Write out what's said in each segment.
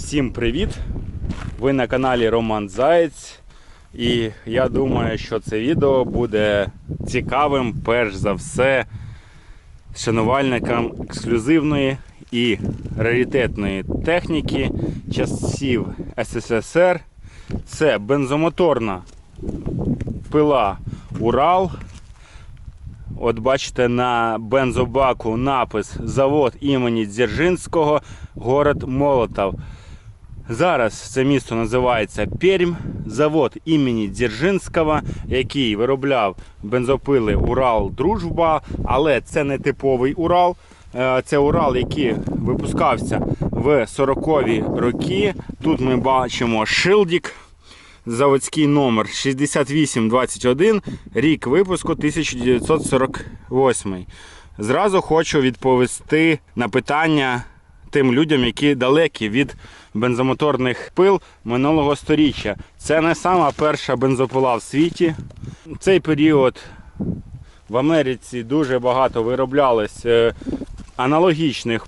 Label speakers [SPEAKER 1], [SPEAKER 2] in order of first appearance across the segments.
[SPEAKER 1] Всім привіт! Ви на каналі Роман Заєць. І я думаю, що це відео буде цікавим, перш за все, шанувальникам ексклюзивної і раритетної техніки часів СССР. Це бензомоторна пила Урал. От бачите на бензобаку напис Завод імені Дзержинського, город Молотов. Зараз це місто називається Пермь, завод імені Дзержинського, який виробляв бензопили Урал Дружба, але це не типовий Урал. Е, Це Урал, який випускався в 40-ві роки. Тут ми бачимо шилдік, заводський номер 6821, рік випуску 1948. Зразу хочу відповісти на питання тим людям, які далекі від бензомоторних пил минулого сторіччя. Це не сама перша бензопила в світі. В цей період в Америці дуже багато вироблялось е, аналогічних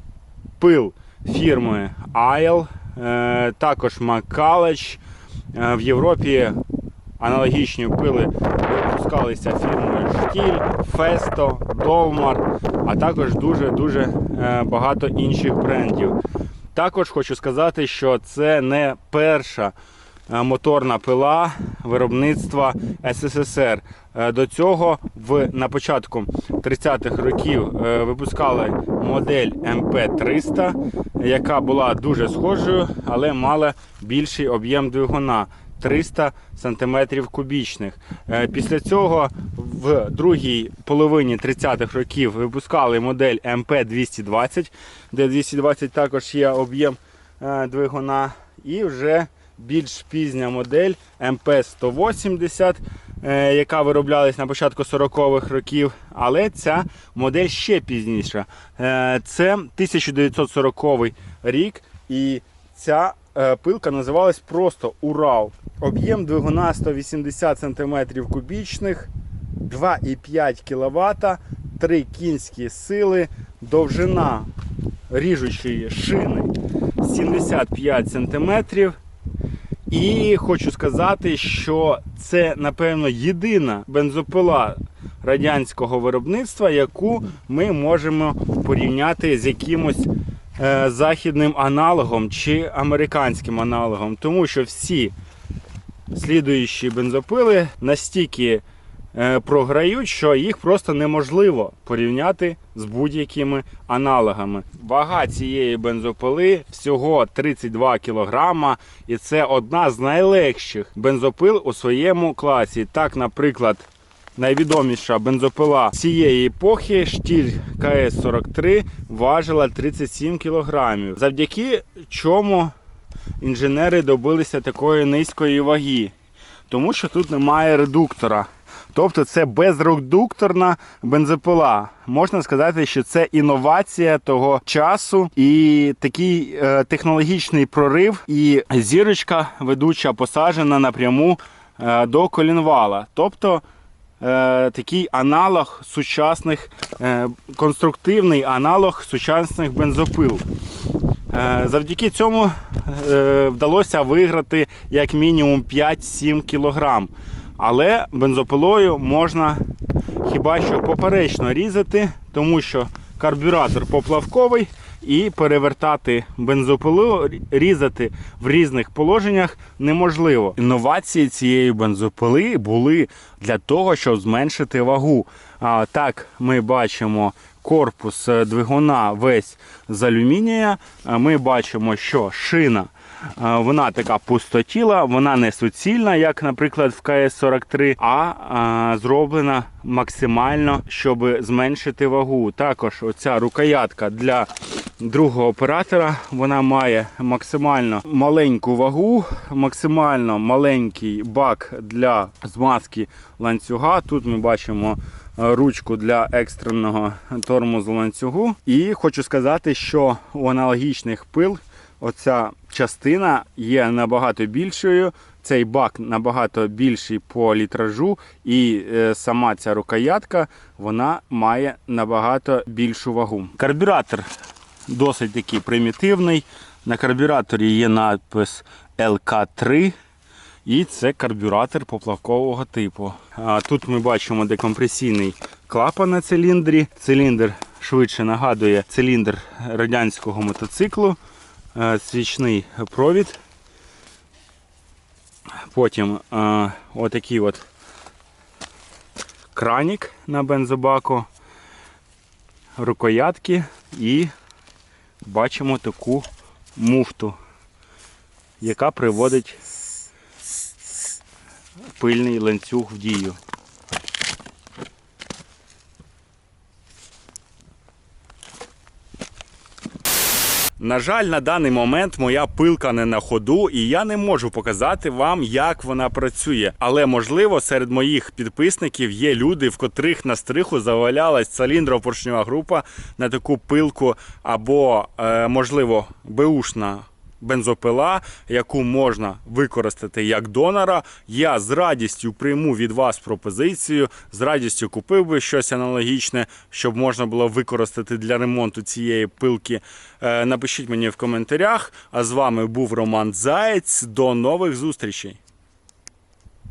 [SPEAKER 1] пил фірми Айл, е, також Макалеч. Е, В Європі аналогічні пили випускалися фірмою Штіль, Фесто, Долмар, а також дуже-дуже багато інших брендів. Також хочу сказати, що це не перша е, моторна пила виробництва СССР. Е, До цього в, на початку 30-х років е, випускали модель МП-300, яка була дуже схожою, але мала більший об'єм двигуна. 300 см кубічних. Е, Після цього в другій половині 30-х років випускали модель МП-220, де 220 також є об'єм е, двигуна. І вже більш пізня модель МП-180, е, яка вироблялась на початку 40-х років. Але ця модель ще пізніша. Це 1940 рік. І ця пилка називалась просто Урал. Об'єм двигуна 180 см кубічних, 2,5 кВт, 3 кінські сили, довжина ріжучої шини 75 см. І хочу сказати, що це, напевно, єдина бензопила радянського виробництва, яку ми можемо порівняти з якимось е, західним аналогом чи американським аналогом, тому що всі слідуючі бензопили настільки е, програють, що їх просто неможливо порівняти з будь-якими аналогами. Вага цієї бензопили всього 32 кг, і це одна з найлегших бензопил у своєму класі. Так, наприклад. Найвідоміша бензопила цієї епохи штіль КС-43 важила 37 кг. Завдяки чому інженери добилися такої низької ваги? Тому що тут немає редуктора. Тобто це безредукторна бензопила. Можна сказати, що це інновація того часу і такий е, технологічний прорив, і зірочка ведуча посаджена напряму е, до колінвала. Тобто такий аналог сучасних, е, конструктивний аналог сучасних бензопил. Е, Завдяки цьому е, вдалося виграти як мінімум 5-7 кг. Але бензопилою можна хіба що поперечно різати, тому що карбюратор поплавковий і перевертати бензопилу, різати в різних положеннях неможливо. Інновації цієї бензопили були для того, щоб зменшити вагу. А, так ми бачимо корпус е, двигуна весь з алюмінія. Ми бачимо, що шина. Вона така пустотіла, вона не суцільна, як, наприклад, в КС-43, а, а зроблена максимально, щоб зменшити вагу. Також оця рукоятка для другого оператора вона має максимально маленьку вагу, максимально маленький бак для змазки ланцюга. Тут ми бачимо е, ручку для екстреного тормозу ланцюгу. І хочу сказати, що у аналогічних пил оця частина є набагато більшою. Цей бак набагато більший по літражу, і е, сама ця рукоятка вона має набагато більшу вагу. Карбюратор досить такий примітивний. На карбюраторі є надпис ЛК3. І це карбюратор поплавкового типу. А тут ми бачимо декомпресійний клапан на циліндрі. Циліндр швидше нагадує циліндр радянського мотоциклу. Е, Свічний провід. Потім е, отакий от кранік на бензобаку, рукоятки і бачимо таку муфту, яка приводить пильний ланцюг в дію. На жаль, на даний момент моя пилка не на ходу, і я не можу показати вам, як вона працює. Але можливо, серед моїх підписників є люди, в котрих на стриху завалялась циліндро-поршнева група на таку пилку, або, е, можливо, беушна бензопила, яку можна використати як донора. Я з радістю прийму від вас пропозицію, з радістю купив би щось аналогічне, щоб можна було використати для ремонту цієї пилки. Е, Напишіть мені в коментарях. А з вами був Роман Заєць. До нових зустрічей.